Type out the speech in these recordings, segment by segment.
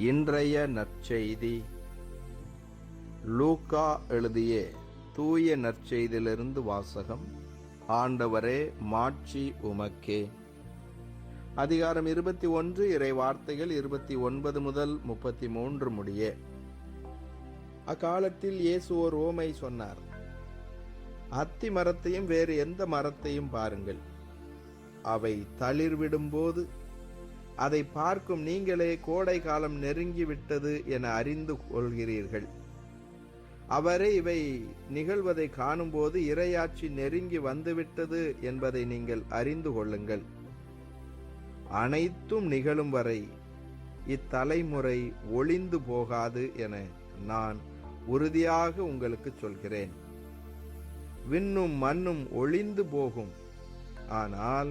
இன்றைய நற்செய்தி. லூக்கா எழுதிய தூய நற்செய்தியிலிருந்து வாசகம் ஆண்டவரே மாட்சி உமக்கே. அதிகாரம் இருபத்தி ஒன்று இறை வார்த்தைகள் இருபத்தி ஒன்பது முதல் முப்பத்தி மூன்று முடிய. அக்காலத்தில் இயேசு ஓர் ஓமை சொன்னார் அத்தி மரத்தையும் வேறு எந்த மரத்தையும் பாருங்கள். அவை தளிர்விடும்போது அதை பார்க்கும் நீங்களே கோடை காலம் நெருங்கிவிட்டது என அறிந்து கொள்கிறீர்கள். அவரே இவை நிகழ்வதை காணும்போது இரையாட்சி நெருங்கி வந்துவிட்டது என்பதை நீங்கள் அறிந்து கொள்ளுங்கள். அனைத்தும் நிகழும் வரை இத்தலைமுறை ஒளிந்து போகாது என நான் உறுதியாக உங்களுக்கு சொல்கிறேன். விண்ணும் மண்ணும் ஒளிந்து போகும். ஆனால்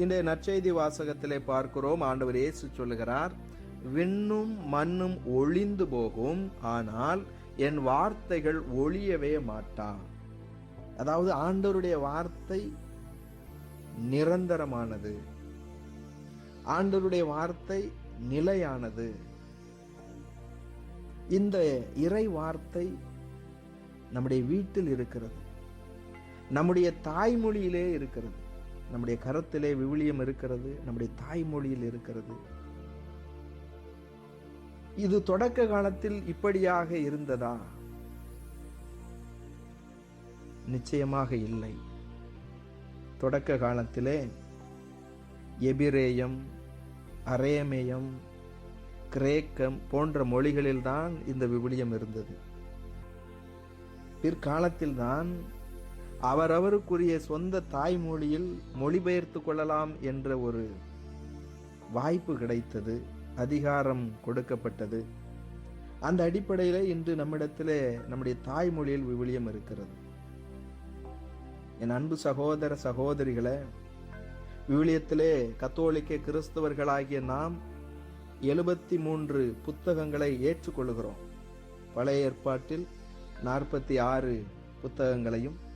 இன்றைய நற்செய்தி வாசகத்திலே பார்க்கிறோம். ஆண்டவர் இயேசு சொல்லுகிறார் விண்ணும் மண்ணும் ஒளிந்து போகும் ஆனால் என் வார்த்தைகள் ஒளியவே மாட்டா. அதாவது ஆண்டவருடைய வார்த்தை நிரந்தரமானது. ஆண்டவருடைய வார்த்தை நிலையானது. இந்த இறை வார்த்தை நம்முடைய வீட்டில் இருக்கிறது. நம்முடைய தாய்மொழியிலே இருக்கிறது. நம்முடைய கரத்திலே விவிலியம் இருக்கிறது நம்முடைய தாய்மொழியில் இருக்கிறது. இது தொடக்க காலத்தில் இப்படியாக இருந்ததா? நிச்சயமாக இல்லை. தொடக்க காலத்திலே எபிரேயம் அரேமேயம் கிரேக்கம் போன்ற மொழிகளில்தான் இந்த விவிலியம் இருந்தது. பிற்காலத்தில்தான் அவரவருக்குரிய சொந்த தாய்மொழியில் மொழிபெயர்த்து கொள்ளலாம் என்ற ஒரு வாய்ப்பு கிடைத்தது அதிகாரம் கொடுக்கப்பட்டது. அந்த அடிப்படையில் இன்று நம்மிடத்திலே நம்முடைய தாய்மொழியில் விவிலியம் இருக்கிறது. என் அன்பு சகோதர சகோதரிகளை விவிலியத்திலே கத்தோலிக்க கிறிஸ்தவர்களாகிய நாம் எழுபத்தி மூன்று புத்தகங்களை ஏற்றுக்கொள்கிறோம். பழைய ஏற்பாட்டில் நாற்பத்தி ஆறு புத்தகங்களையும்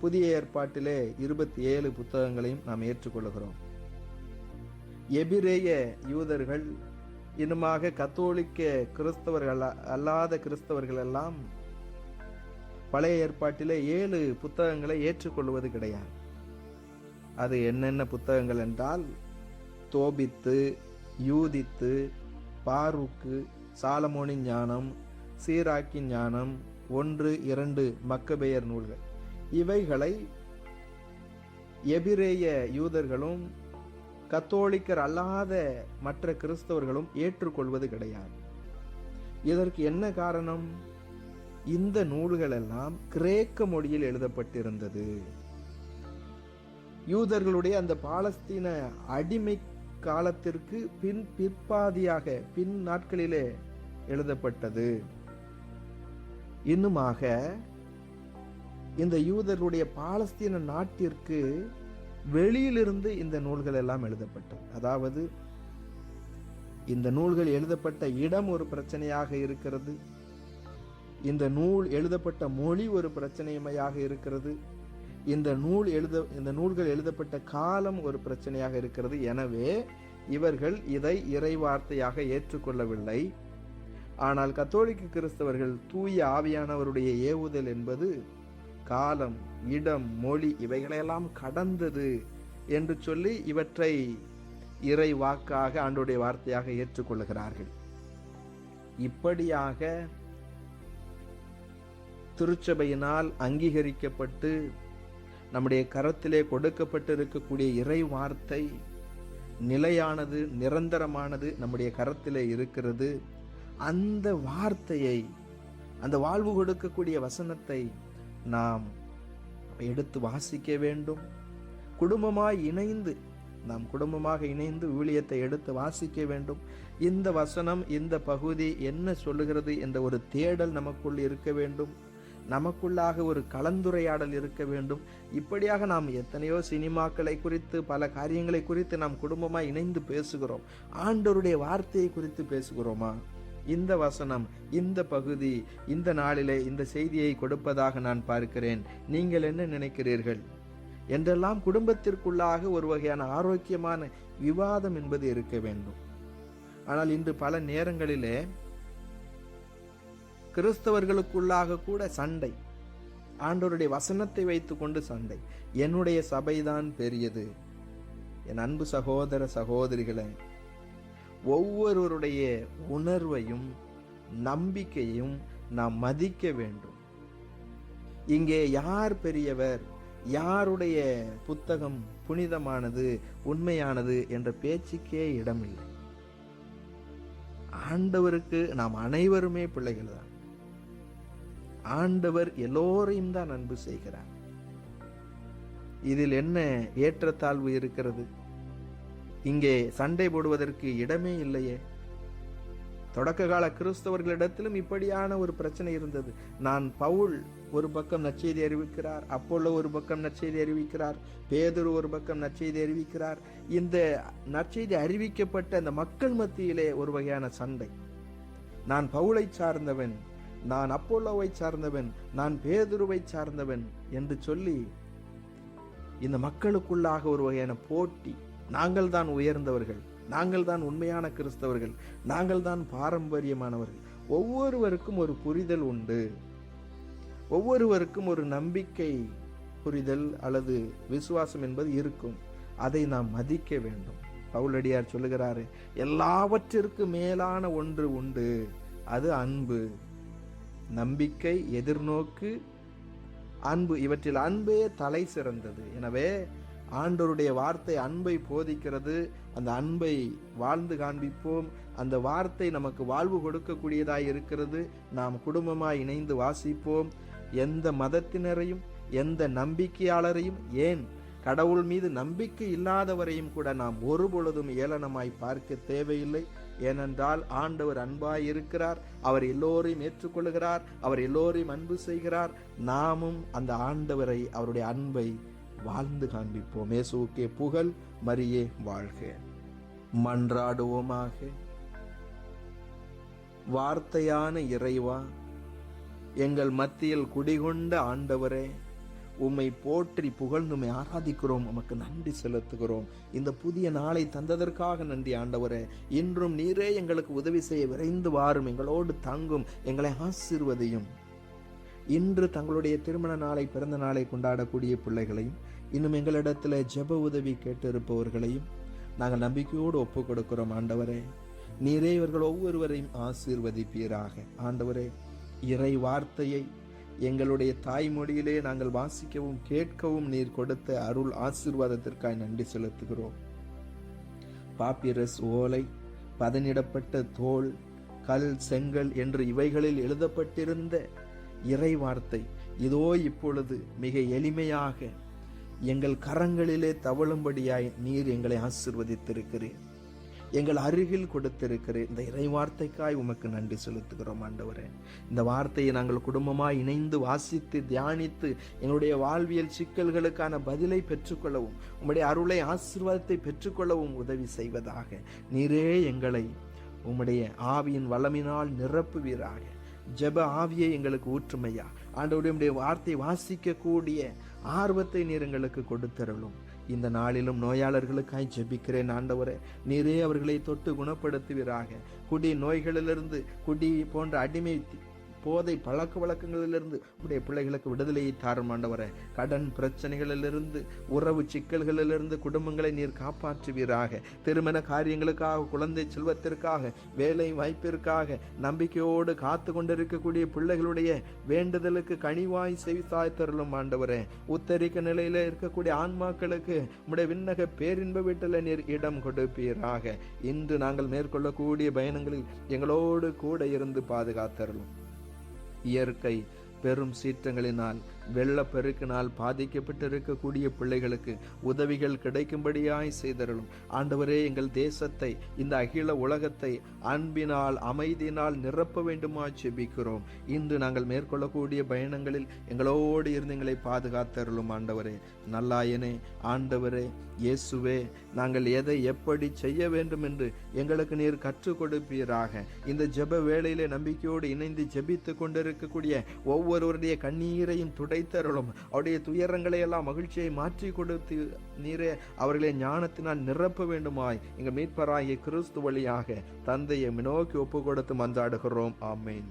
புதிய ஏற்பாட்டிலே இருபத்தி ஏழு புத்தகங்களையும் நாம் ஏற்றுக்கொள்கிறோம். எபிரேய யூதர்கள் இன்னுமாக கத்தோலிக்க கிறிஸ்தவர்கள் அல்லாத கிறிஸ்தவர்கள் எல்லாம் பழைய ஏற்பாட்டிலே ஏழு புத்தகங்களை ஏற்றுக்கொள்வது கிடையாது. அது என்னென்ன புத்தகங்கள் என்றால் தோபித்து யூதித்து பார்வுக்கு சாலமோனின் ஞானம் சீராக்கின் ஞானம் ஒன்று இரண்டு மக்கபெயர் நூல்கள். இவைகளை எபிரேய யூதர்களும் கத்தோலிக்கர் அல்லாத மற்ற கிறிஸ்தவர்களும் ஏற்றுக்கொள்வது கிடையாது. இதற்கு என்ன காரணம்? இந்த நூல்கள் எல்லாம் கிரேக்க மொழியில் எழுதப்பட்டிருந்தது. யூதர்களுடைய அந்த பாலஸ்தீன அடிமை காலத்திற்கு பின் பிற்பாதியாக பின் நாட்களிலே எழுதப்பட்டது. இன்னுமாக இந்த யூதர்களுடைய பாலஸ்தீன நாட்டிற்கு வெளியிலிருந்து இந்த நூல்கள் எல்லாம் எழுதப்பட்டது. அதாவது இந்த நூல்கள் எழுதப்பட்ட இடம் ஒரு பிரச்சனையாக இருக்கிறது. இந்த நூல் எழுதப்பட்ட மொழி ஒரு பிரச்சனையாக இருக்கிறது. இந்த நூல் எழுத இந்த நூல்கள் எழுதப்பட்ட காலம் ஒரு பிரச்சனையாக இருக்கிறது. எனவே இவர்கள் இதை இறைவார்த்தையாக ஏற்றுக்கொள்ளவில்லை. ஆனால் கத்தோலிக்க கிறிஸ்தவர்கள் தூய ஆவியானவருடைய ஏவுதல் என்பது காலம் இடம் மொழி இவைகளெல்லாம் கடந்தது என்று சொல்லி இவற்றை இறை வாக்காக ஆண்டுடைய வார்த்தையாக ஏற்றுக்கொள்கிறார்கள் இப்படியாக திருச்சபையினால் அங்கீகரிக்கப்பட்டு நம்முடைய கரத்திலே கொடுக்கப்பட்டு இருக்கக்கூடிய இறை வார்த்தை நிலையானது நிரந்தரமானது நம்முடைய கரத்திலே இருக்கிறது. அந்த வார்த்தையை அந்த வாழ்வு கொடுக்கக்கூடிய வசனத்தை நாம் எடுத்து வாசிக்க வேண்டும். குடும்பமாய் இணைந்து நாம் குடும்பமாக இணைந்து ஊழியத்தை எடுத்து வாசிக்க வேண்டும். இந்த வசனம் இந்த பகுதி என்ன சொல்லுகிறது என்ற ஒரு தேடல் நமக்குள் இருக்க வேண்டும். நமக்குள்ளாக ஒரு கலந்துரையாடல் இருக்க வேண்டும். இப்படியாக நாம் எத்தனையோ சினிமாக்களை குறித்து பல காரியங்களை குறித்து நாம் குடும்பமாக இணைந்து பேசுகிறோம். ஆண்டவருடைய வார்த்தையை குறித்து பேசுகிறோமா? இந்த வசனம் இந்த பகுதி இந்த நாளிலே இந்த செய்தியை கொடுப்பதாக நான் பார்க்கிறேன். நீங்கள் என்ன நினைக்கிறீர்கள்? என்றெல்லாம் குடும்பத்திற்குள்ளாக ஒரு வகையான ஆரோக்கியமான விவாதம் என்பது இருக்க வேண்டும். ஆனால் இன்று பல நேரங்களிலே கிறிஸ்தவர்களுக்குள்ளாக கூட சண்டை. ஆண்டவருடைய வசனத்தை வைத்துக்கொண்டு சண்டை. என்னுடைய சபைதான் பெரியது. என் அன்பு சகோதர சகோதரிகளை ஒவ்வொருவருடைய உணர்வையும் நம்பிக்கையும் நாம் மதிக்க வேண்டும். இங்கே யார் பெரியவர்? யாருடைய புத்தகம் புனிதமானது உண்மையானது என்ற பேச்சுக்கே இடமில்லை. ஆண்டவருக்கு நாம் அனைவருமே பிள்ளைகள் தான். ஆண்டவர் எல்லோரையும் தான் அன்பு செய்கிறார். இதில் என்ன ஏற்றத்தாழ்வு இருக்கிறது? இங்கே சண்டை போடுவதற்கு இடமே இல்லையே. தொடக்க கால கிறிஸ்தவர்களிடத்திலும் இப்படியான ஒரு பிரச்சனை இருந்தது. நான் பவுல் ஒரு பக்கம் நச்செய்தி அறிவிக்கிறார் அப்போலோ ஒரு பக்கம் நற்செய்தி அறிவிக்கிறார் பேதுரு ஒரு பக்கம் நற்செய்தி அறிவிக்கிறார். இந்த நற்செய்தி அறிவிக்கப்பட்ட அந்த மக்கள் மத்தியிலே ஒரு வகையான சண்டை. நான் பவுலை சார்ந்தவன் நான் அப்போலோவை சார்ந்தவன் நான் பேதுருவை சார்ந்தவன் என்று சொல்லி இந்த மக்களுக்குள்ளாக ஒரு வகையான போட்டி நாங்கள் தான் உயர்ந்தவர்கள் நாங்கள் தான் உண்மையான கிறிஸ்தவர்கள் நாங்கள் தான் பாரம்பரியமானவர்கள். ஒவ்வொருவருக்கும் ஒரு புரிதல் உண்டு. ஒவ்வொருவருக்கும் ஒரு நம்பிக்கை புரிதல் அல்லது விசுவாசம் என்பது இருக்கும். அதை நாம் மதிக்க வேண்டும். பவுலடியார் சொல்லுகிறாரு எல்லாவற்றிற்கும் மேலான ஒன்று உண்டு அது அன்பு. நம்பிக்கை எதிர்நோக்கு அன்பு. இவற்றில் அன்பே தலை சிறந்தது. எனவே ஆண்டவருடைய வார்த்தை அன்பை போதிக்கிறது. அந்த அன்பை வாழ்ந்து காண்பிப்போம். அந்த வார்த்தை நமக்கு வாழ்வு கொடுக்கக்கூடியதாய் இருக்கிறது. நாம் குடும்பமாய் இணைந்து வாசிப்போம். எந்த மதத்தினரையும் எந்த நம்பிக்கையாளரையும் ஏன் கடவுள் மீது நம்பிக்கை இல்லாதவரையும் கூட நாம் ஒருபொழுதும் ஏளனமாய் பார்க்க தேவையில்லை. ஏனென்றால் ஆண்டவர் அன்பாய் இருக்கிறார். அவர் எல்லோரையும் ஏற்றுக்கொள்கிறார். அவர் எல்லோரையும் அன்பு செய்கிறார். நாமும் அந்த ஆண்டவரை அவருடைய அன்பை வாழ்ந்து காண்பிப்போம். இயேசுவுக்கே புகழ் மரியே வாழ்க. மன்றாடுவோமாக. வார்த்தையான இறைவா எங்கள் மத்தியில் குடிகொண்ட ஆண்டவரே உம்மை போற்றி புகழ்ந்துமை ஆராதிக்கிறோம். உமக்கு நன்றி செலுத்துகிறோம். இந்த புதிய நாளை தந்ததற்காக நன்றி ஆண்டவரே. இன்றும் நீரே எங்களுக்கு உதவி செய்ய விரைந்து வாரும். எங்களோடு தங்கும். எங்களை ஆசிர்வதையும். இன்று தங்களுடைய திருமண நாளை பிறந்த நாளை கொண்டாடக்கூடிய பிள்ளைகளையும் இன்னும் எங்களிடத்தில் ஜெப உதவி கேட்டிருப்பவர்களையும் நாங்கள் நம்பிக்கையோடு ஒப்பு கொடுக்கிறோம் ஆண்டவரே. நீரே இவர்கள் ஒவ்வொருவரையும் ஆசீர்வதிப்பீராக. ஆண்டவரே இறை வார்த்தையை எங்களுடைய தாய்மொழியிலே நாங்கள் வாசிக்கவும் கேட்கவும் நீர் கொடுத்த அருள் ஆசீர்வாதத்திற்காய் நன்றி செலுத்துகிறோம். பாப்பிரஸ் ஓலை பதனிடப்பட்ட தோல் கல் செங்கல் என்று இவைகளில் எழுதப்பட்டிருந்த இறை வார்த்தை இதோ இப்பொழுது மிக எளிமையாக எங்கள் கரங்களிலே தவழும்படியாய் நீர் எங்களை ஆசிர்வதித்திருக்கிறீர். எங்கள் அருகில் கொடுத்திருக்கிறேன் இந்த இறை வார்த்தைக்காய் உமக்கு நன்றி செலுத்துகிறோம் ஆண்டவரே. இந்த வார்த்தையை நாங்கள் குடும்பமாய் இணைந்து வாசித்து தியானித்து எங்களுடைய வாழ்வியல் சிக்கல்களுக்கான பதிலை பெற்றுக்கொள்ளவும் உம்முடைய அருளை ஆசீர்வாதத்தை பெற்றுக்கொள்ளவும் உதவி செய்வதாக. நீரே எங்களை உம்முடைய ஆவியின் வளமினால் நிரப்புவீராக. ஜெப ஆவியை எங்களுக்கு ஊற்றுமையா. ஆண்டவுடைய வார்த்தை வாசிக்கக்கூடிய ஆர்வத்தை நீர் எங்களுக்கு கொடுத்தருளும். இந்த நாளிலும் நோயாளர்களுக்காய் ஜெபிக்கிறேன் ஆண்டவரே. நீரே அவர்களை தொட்டு குணப்படுத்துவீராக. குடி நோய்களிலிருந்து குடி போன்ற அடிமை போதை பழக்க வழக்கங்களிலிருந்து உடைய பிள்ளைகளுக்கு விடுதலையை தாரும் ஆண்டவரே. கடன் பிரச்சனைகளிலிருந்து உறவு சிக்கல்களிலிருந்து குடும்பங்களை நீர் காப்பாற்றுவீராக. திருமண காரியங்களுக்காக குழந்தை செல்வத்திற்காக வேலை வாய்ப்பிற்காக நம்பிக்கையோடு காத்து கொண்டிருக்கக்கூடிய பிள்ளைகளுடைய வேண்டுதலுக்கு கனிவாய் செவிசாய் தருளும் ஆண்டவரே. உத்தரிக்க நிலையில இருக்கக்கூடிய ஆன்மாக்களுக்கு உடைய விண்ணக பேரின்ப வீட்டில் நீர் இடம் கொடுப்பீராக. இன்று நாங்கள் மேற்கொள்ளக்கூடிய பயணங்களில் எங்களோடு கூட இருந்து பாதுகாத்தருளும். இயற்கை பெரும் சீற்றங்களினால் வெள்ளப்பெருக்கினால் பாதிக்கப்பட்டிருக்கக்கூடிய பிள்ளைகளுக்கு உதவிகள் கிடைக்கும்படியாய் செய்தருளும். ஆண்டவரே எங்கள் தேசத்தை இந்த அகில உலகத்தை அன்பினால் அமைதியினால் நிரப்ப வேண்டுமா செபிக்கிறோம் இன்று நாங்கள் மேற்கொள்ளக்கூடிய பயணங்களில் எங்களோடு இருந்து எங்களை பாதுகாத்தருளும் ஆண்டவரே. நல்லாயனே ஆண்டவரே இயேசுவே நாங்கள் எதை எப்படி செய்ய வேண்டும் என்று எங்களுக்கு நீர் கற்றுக் கொடுப்பீராக. இந்த ஜெப வேளையிலே நம்பிக்கையோடு இணைந்து ஜெபித்து கொண்டிருக்கக்கூடிய ஒவ்வொருவருடைய கண்ணீரையும் துடை துடைத்தருளும் அவருடைய துயரங்களை எல்லாம் மகிழ்ச்சியை மாற்றி கொடுத்து நீரே அவர்களை ஞானத்தினால் நிரப்ப வேண்டுமாய். எங்கள் மீட்பராகிய கிறிஸ்து வழியாக தந்தையை நோக்கி ஒப்பு கொடுத்து மன்றாடுகிறோம். ஆமேன்.